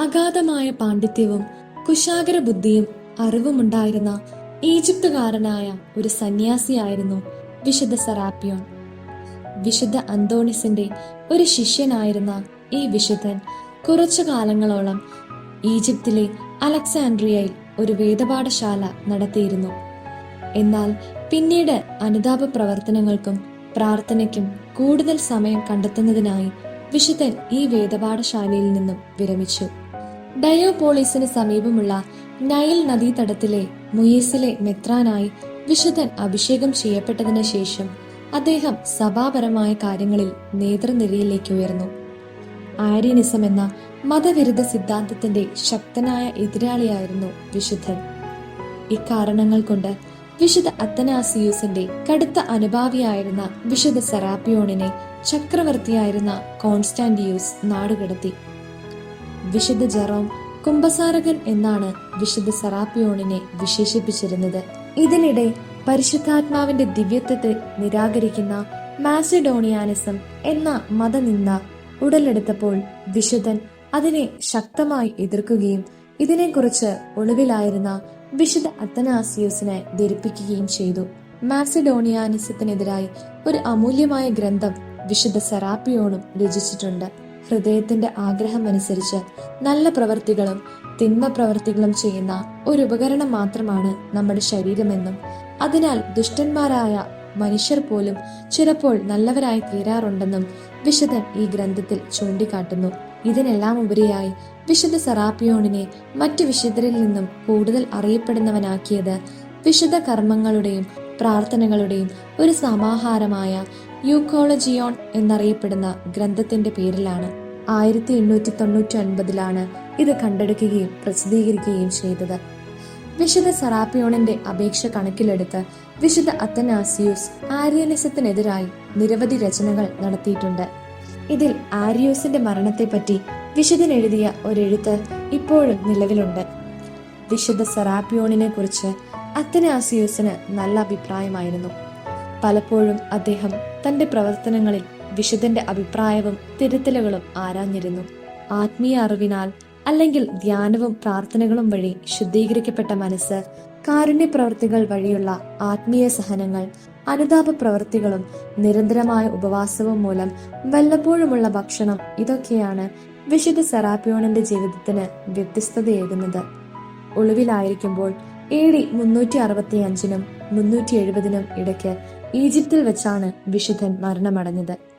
അഗാധമായ പാണ്ഡിത്യവും കുശാഗര ബുദ്ധിയും അറിവുമുണ്ടായിരുന്ന ഈജിപ്തുകാരനായ ഒരു സന്യാസിയായിരുന്നു വിശുദ്ധ സെറാപ്പിയോൺ വിശുദ്ധ അന്തോണിസിന്റെ ഒരു ശിഷ്യനായിരുന്ന ഈ വിശുദ്ധൻ കുറച്ചു കാലങ്ങളോളം ഈജിപ്തിലെ അലക്സാൻഡ്രിയയിൽ ഒരു വേദപാഠശാല നടത്തിയിരുന്നു. എന്നാൽ പിന്നീട് അനുതാപ പ്രവർത്തനങ്ങൾക്കും പ്രാർത്ഥനയ്ക്കും കൂടുതൽ സമയം കണ്ടെത്തുന്നതിനായി വിശുദ്ധൻ ഈ വേദപാഠശാലയിൽ നിന്നും വിരമിച്ചു. ഡയോപോളിസിന് സമീപമുള്ള നൈൽ നദീതടത്തിലെ മുയീസിലെ മെത്രാനായി വിശുദ്ധൻ അഭിഷേകം ചെയ്യപ്പെട്ടതിനു ശേഷം അദ്ദേഹം സഭാപരമായ കാര്യങ്ങളിൽ നേതൃനിരയിലേക്ക് ഉയർന്നു. ആര്യനിസം എന്ന മതവിരുദ്ധ സിദ്ധാന്തത്തിന്റെ ശക്തനായ എതിരാളിയായിരുന്നു വിശുദ്ധൻ. ഇക്കാരണങ്ങൾ കൊണ്ട് വിശുദ്ധ അത്തനാസിയൂസിന്റെ കടുത്ത അനുഭാവിയായിരുന്ന വിശുദ്ധ സെറാപ്പിയോണിനെ ചക്രവർത്തിയായിരുന്ന കോൺസ്റ്റാന്റിയൂസ് നാടുകടത്തി. വിശുദ്ധ ജെറോം കുംഭസാരകൻ എന്നാണ് വിശുദ്ധ സെറാപ്പിയോണിനെ വിശേഷിപ്പിച്ചിരുന്നത്. ഇതിനിടെ പരിശുദ്ധാത്മാവിന്റെ ദിവ്യത്വത്തെ നിരാകരിക്കുന്ന മാസിഡോണിയാനിസം എന്ന മതനിന്ദ ഉടലെടുത്തപ്പോൾ വിശുദ്ധൻ അതിനെ ശക്തമായി എതിർക്കുകയും ഇതിനെക്കുറിച്ച് ഒളിവിലായിരുന്ന വിശുദ്ധ അത്തനാസിയോസിനെ ധരിപ്പിക്കുകയും ചെയ്തു. മാസിഡോണിയാനിസത്തിനെതിരായി ഒരു അമൂല്യമായ ഗ്രന്ഥം വിശുദ്ധ സെറാപ്പിയോണും രചിച്ചിട്ടുണ്ട്. ഹൃദയത്തിന്റെ ആഗ്രഹം അനുസരിച്ച് നല്ല പ്രവർത്തികളും തിന്മ പ്രവർത്തികളും ചെയ്യുന്ന ഒരു ഉപകരണം മാത്രമാണ് നമ്മുടെ ശരീരമെന്നും അതിനാൽ ദുഷ്ടന്മാരായ മനുഷ്യർ പോലും ചിലപ്പോൾ നല്ലവരായി തീരാറുണ്ടെന്നും വിശുദ്ധൻ ഈ ഗ്രന്ഥത്തിൽ ചൂണ്ടിക്കാട്ടുന്നു. ഇതിനെല്ലാം ഉപരിയായി വിശുദ്ധ സെറാപ്പിയോണിനെ മറ്റു വിശുദ്ധരിൽ നിന്നും കൂടുതൽ അറിയപ്പെടുന്നവനാക്കിയത് വിശുദ്ധ കർമ്മങ്ങളുടെയും പ്രാർത്ഥനകളുടെയും ഒരു സമാഹാരമായ യൂക്കോളജിയോൺ എന്നറിയപ്പെടുന്ന ഗ്രന്ഥത്തിന്റെ പേരിലാണ് ആയിരത്തി എണ്ണൂറ്റി തൊണ്ണൂറ്റി ഒൻപതിലാണ് ഇത് കണ്ടെടുക്കുകയും പ്രസിദ്ധീകരിക്കുകയും ചെയ്തത്. വിശുദ്ധ സെറാപ്പിയോണിന്റെ അപേക്ഷ കണക്കിലെടുത്ത് വിശുദ്ധ അത്തനാസിയൂസ് ആര്യനിസത്തിനെതിരായി നിരവധി രചനകൾ നടത്തിയിട്ടുണ്ട്. ഇതിൽ ആരിയൂസിന്റെ മരണത്തെപ്പറ്റി വിശുദ്ധൻ എഴുതിയ ഒരെഴുത്ത് ഇപ്പോഴും നിലവിലുണ്ട്. വിശുദ്ധ സെറാപ്പിയോണിനെ കുറിച്ച് അത്തനാസിയൂസിന് നല്ല അഭിപ്രായമായിരുന്നു. പലപ്പോഴും അദ്ദേഹം തന്റെ പ്രവർത്തനങ്ങളിൽ വിശുദ്ധന്റെ അഭിപ്രായവും തിരുത്തലുകളും ആരാഞ്ഞിരുന്നു. ആത്മീയ അറിവിനാൽ അല്ലെങ്കിൽ ധ്യാനവും പ്രാർത്ഥനകളും വഴി ശുദ്ധീകരിക്കപ്പെട്ട മനസ്സ് കാരുണ്യ പ്രവർത്തികൾ വഴിയുള്ള ആത്മീയ സഹനങ്ങൾ അനുതാപ പ്രവൃത്തികളും നിരന്തരമായ ഉപവാസവും മൂലം വല്ലപ്പോഴുമുള്ള ഭക്ഷണം ഇതൊക്കെയാണ് വിശുദ്ധ സെറാപ്പിയോണിന്റെ ജീവിതത്തിന് വ്യത്യസ്തതയേകുന്നത്. ഒളിവിലായിരിക്കുമ്പോൾ എ ഡി മുന്നൂറ്റി അറുപത്തി അഞ്ചിനും മുന്നൂറ്റി എഴുപതിനും ഇടയ്ക്ക് ഈജിപ്തിൽ വെച്ചാണ് വിശുദ്ധൻ മരണമടഞ്ഞത്.